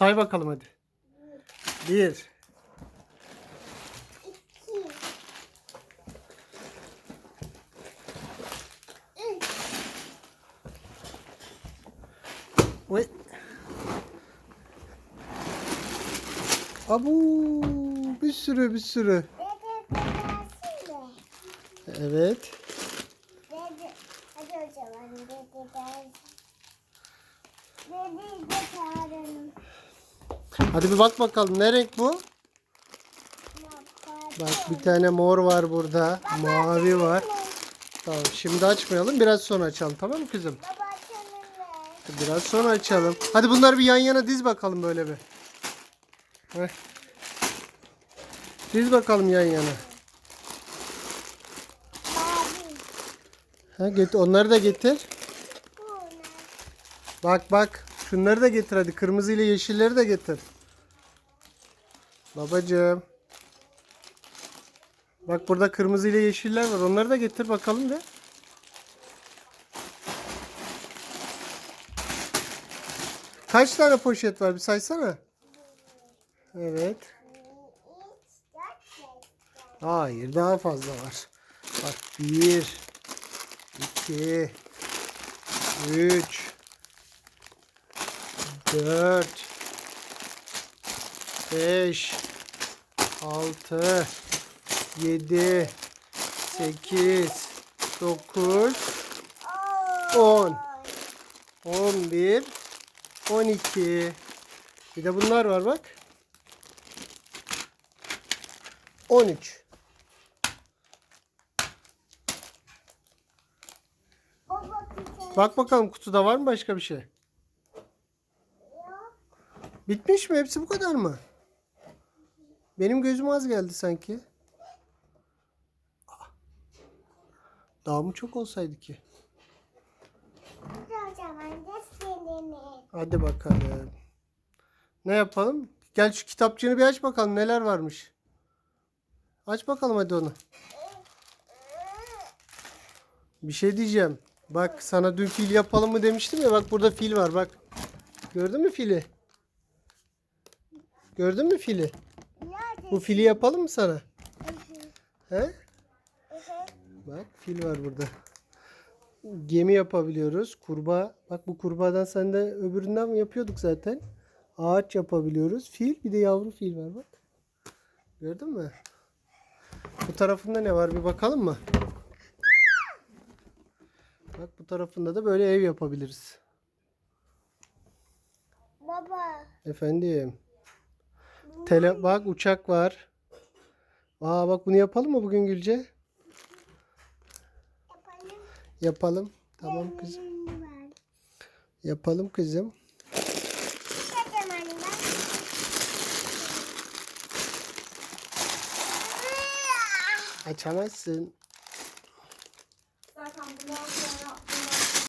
Say bakalım hadi. Bir. İki. Üç. Oy. Abu bir sürü bir sürü. Evet. Hadi dede gelsin. Dedeyi de çağıralım. Hadi bir bak bakalım ne renk bu? Bak, bir tane mor var burada. Mavi var. Tamam şimdi açmayalım. Biraz sonra açalım tamam mı kızım? Biraz sonra açalım. Hadi bunları bir yan yana diz bakalım böyle bir. Diz bakalım yan yana. Ha, get onları da getir. Bak bak. Şunları da getir hadi. Kırmızı ile yeşilleri de getir. Babacığım. Bak burada kırmızı ile yeşiller var. Onları da getir bakalım bir. Kaç tane poşet var? Bir saysana. Evet. Hayır daha fazla var. Bak bir, iki, üç, dört, beş, altı, yedi, sekiz, dokuz, on, on bir, on iki. Bir de bunlar var bak. On üç. Baba bir tane Bak bakalım kutuda var mı başka bir şey? Bitmiş mi? Hepsi bu kadar mı? Benim gözüm az geldi sanki. Daha mı çok olsaydı ki? Hadi bakalım. Ne yapalım? Gel şu kitapçığını bir aç bakalım neler varmış. Aç bakalım hadi onu. Bir şey diyeceğim. Bak sana dün fil yapalım mı demiştim ya. Bak burada fil var bak. Gördün mü fili? Gördün mü fili? Bu fili yapalım mı sana? He? Bak fil var burada. Gemi yapabiliyoruz. Kurbağa. Bak bu kurbağadan sen de öbüründen mi yapıyorduk zaten? Ağaç yapabiliyoruz. Fil bir de yavru fil var bak. Gördün mü? Bu tarafında ne var bir bakalım mı? Bak bu tarafında da böyle ev yapabiliriz. Baba. Efendim. Tele bak uçak var. Aa bak bunu yapalım mı bugün Gülce? Yapalım. Yapalım. Tamam kızım. Yapalım kızım. Açamazsın. Zaten bunu